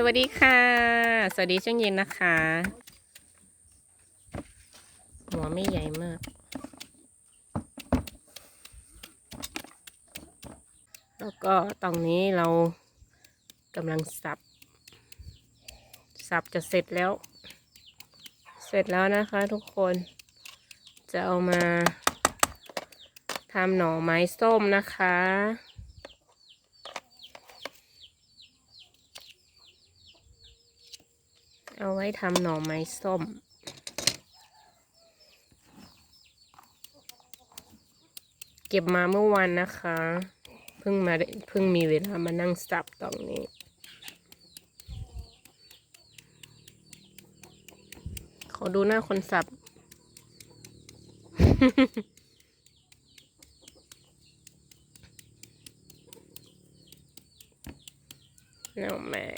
สวัสดีค่ะ สวัสดีช่วงเย็นนะคะ หัวไม่ใหญ่มาก แล้วก็ตรงนี้เรากำลังสับ สับจะเสร็จแล้ว เสร็จแล้วนะคะทุกคน จะเอามาทำหน่อไม้ส้มนะคะ เอาไว้ทำหน่อไม้ส้ม เก็บมาเมื่อวันนะคะ เพิ่งมาเพิ่งมีเวลามานั่งสับตรงนี้ขอดูหน้าคนสับหน่อไม้